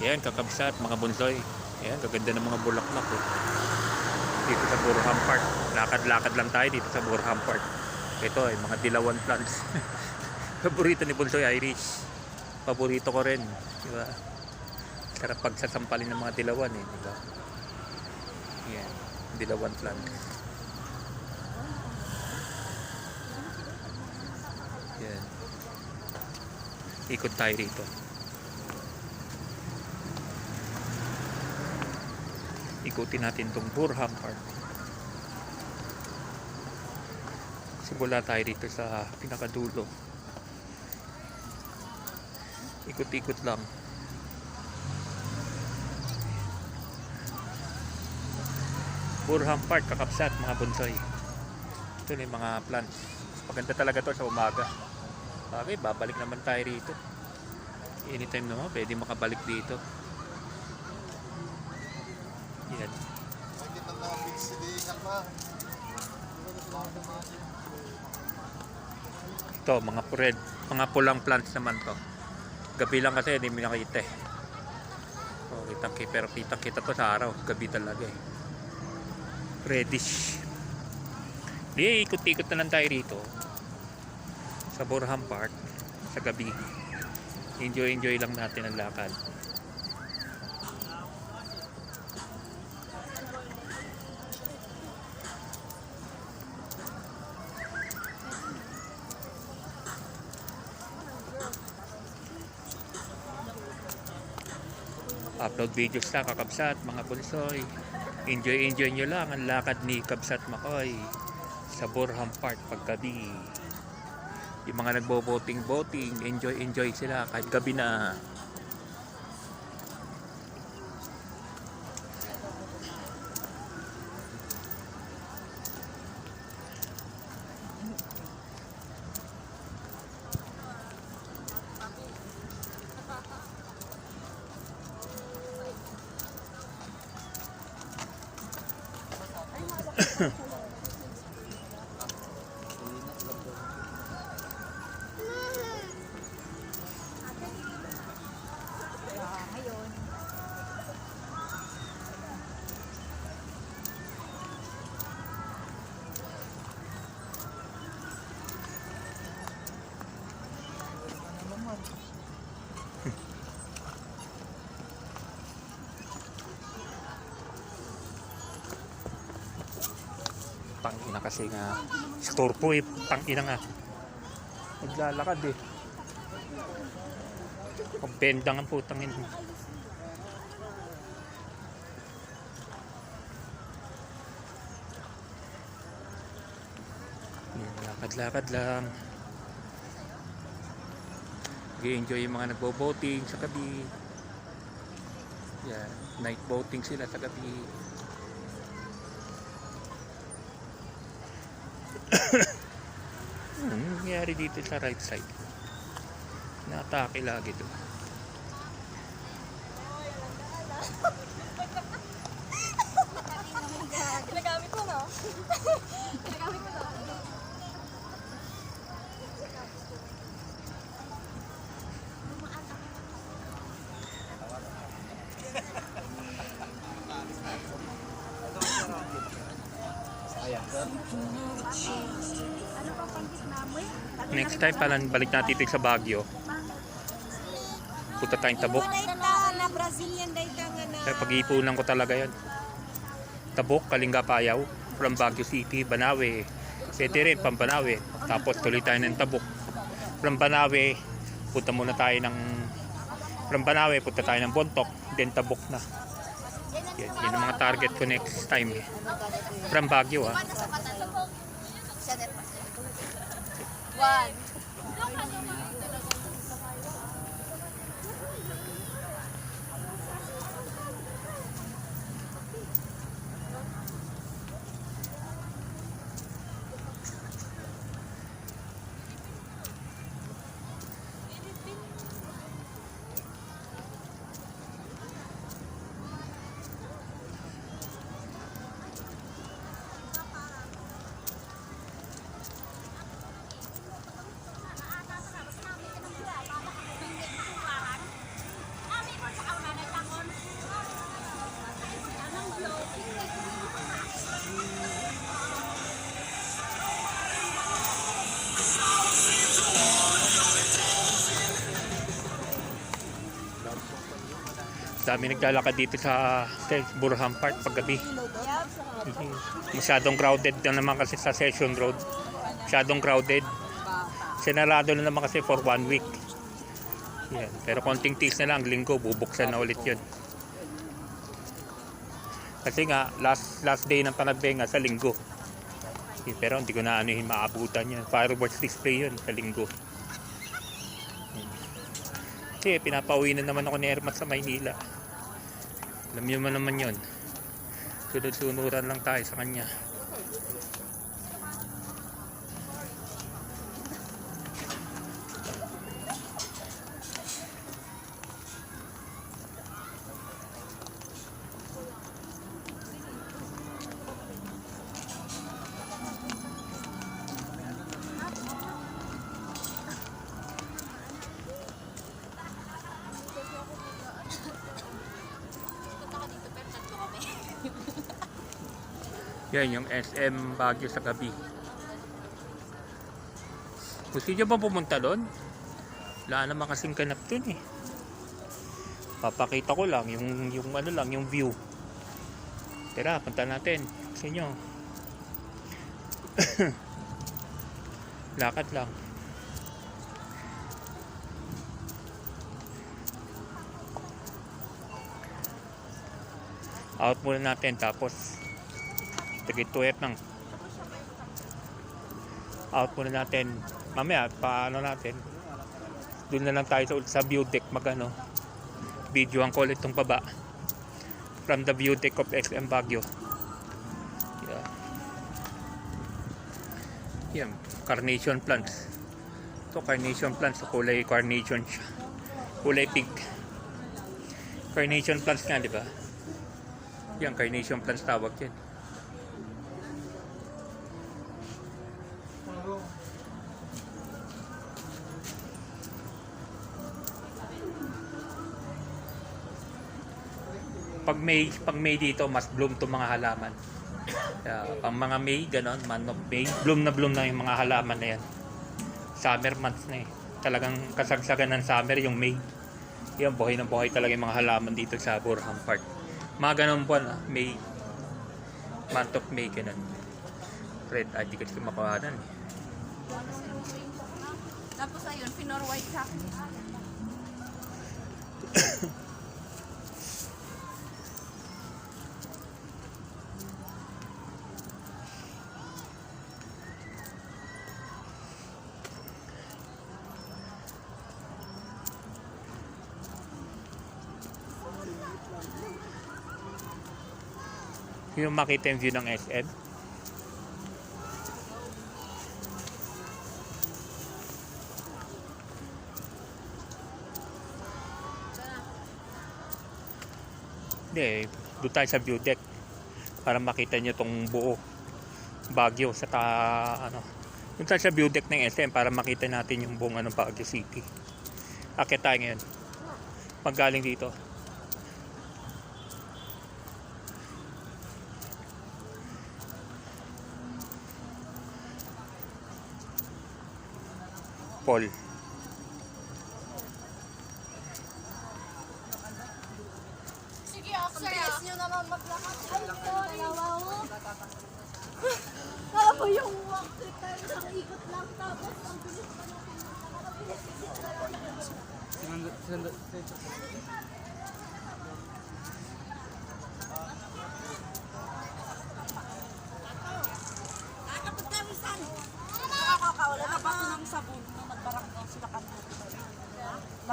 Ayan, kakabsat, mga bunsoy. Ayan, gaganda ng mga bulaklak. Oh. Dito sa Burham Park. Lakad-lakad lang tayo dito sa Burham Park. Ito ay mga dilawan plants. Paborito ni Bunsoy Irish. Paborito ko rin. Di ba? Sarap pagsasampalin ng mga dilawan eh. Di ba? Ayan, dilawan plants. Yan. Ikot tayo rito. Ikutin natin tong Burham Park. Simula tayo dito sa pinakadulo. Ikot-ikot lang. Burham Park, kakapsat mga bunsoy. Ito na yung mga plants. Maganda talaga to sa umaga. Bagay, babalik naman tayo rito. Anytime naman, pwede makabalik dito. Yan. Nakikita na big city ka Ito, mga red, mga pulang plants naman to. Gabi lang kasi, hindi mo nakita eh. Oh, kitang kita, pero kitang kita to sa araw. Gabi talaga eh. Reddish. Di, ikot-ikot na lang tayo rito. Sa Borham Park. Sa gabi. Enjoy-enjoy lang natin ang lakad. Upload videos lang kakabsat mga bunsoy enjoy enjoy nyo lang ang lakad ni Kabsat Makoy sa Borham Park paggabi. Yung mga nagbo-boating boating enjoy enjoy sila. Kahit gabi na tangina kasi nga store po eh tangina nga. Naglalakad eh. Pagbenda nga po tangin Yan, lakad-lakad lang. Enjoy yung mga nagbo-boating sa gabi. Yan, night boating sila sa gabi Ano nangyayari dito sa right side? Natake lagi to. Ginagamit mo, no? Ginagamit mo, no? Namoy? Next time pala balik natin dito sa Baguio. Punta tayong tabok. Kaya pag-iipunan ko talaga yan. Tabok, Kalinga Payaw, from Baguio City, Banawe. Pwede rin, Pampanawe. Tapos tuloy tayo ng Tabok. From Banawe, punta muna tayo ng from Banawe, punta tayo ng Bontok. Then Tabok na. Yan, yan ang mga target ko next time. eh. From Baguio ah. One. Dami naglalakad dito sa, Burham Park paggabi. Masyadong crowded na naman kasi sa Session Road. Masyadong crowded. Sinarado na naman kasi for one week. Yan. Pero konting tiis na lang, linggo, bubuksan na ulit yun. Kasi nga, last last day ng panagbenga sa linggo. Eh, Pero hindi ko na ano yung maabutan yan. Fireworks display yun sa linggo. Kasi pinapauwi na naman ako ni Ermat sa Maynila. Alam man naman yun. Sunod-sunuran lang tayo sa kanya. Yan yung SM Baguio sa gabi. Gusto niyo ba pumunta doon? Wala naman kasing ganap doon eh. Papakita ko lang yung yung ano lang yung view. Tara, punta natin sa inyo. Lakad lang. Out muna natin tapos Tigituet ng out muna natin. Mamaya paano natin? Doon na lang tayo sa, sa view deck magano video ang call itong baba. From the view deck of XM Baguio. Yeah. yan carnation plants. Ito carnation plants. So kulay carnation siya. Kulay pink. Carnation plants nga di ba? Yan carnation plants tawag yan pag May, pag May dito, mas bloom to mga halaman. Kaya, pang mga May, ganon, month of May, bloom na bloom na yung mga halaman na yan. Summer months na eh. Talagang kasagsagan ng summer yung May. Yan, buhay na buhay talaga yung mga halaman dito sa Burham Park. Mga ganon buwan, ah, May. Month of May, ganon. Red, ah, di kasi makawanan eh. Tapos ayun, pinor white sa akin. Yung makita yung view ng SM. Hindi, doon tayo sa view deck para makita nyo tong buo Baguio sa ta, ano. Doon tayo sa view deck ng SM para makita natin yung buong ano, Baguio City. Akit tayo ngayon. Pag galing dito. Paul. Sige, ako sir. Bilis nyo naman maglakad. Ay, sorry. Dalawa mo. Kala ko yung walk trip tayo ikot lang tapos ang bilis pa natin. Nakakakawala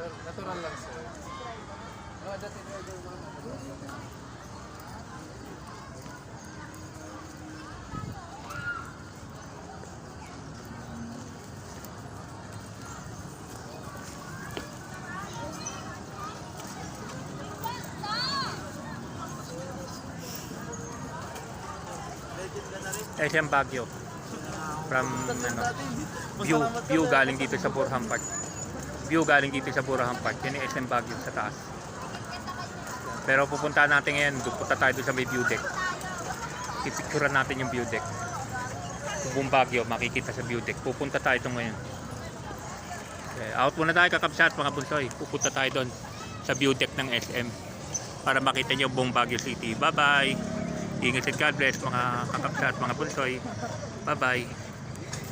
Natural lang sir. No, just in order Baguio from ano, view, view galing dito sa Burham Park. View galing dito sa Burham Park. Yan yung SM Baguio sa taas. Pero pupunta natin ngayon, pupunta tayo doon sa may view deck. Pipicturean natin yung view deck. Buong Baguio, makikita sa view deck. Pupunta tayo doon ngayon. Okay, out muna tayo kakabsat mga bunsoy. Pupunta tayo doon sa view deck ng SM para makita niyo buong Baguio City. Bye bye. Ingat at God bless mga kakabsat mga bunsoy. Bye bye.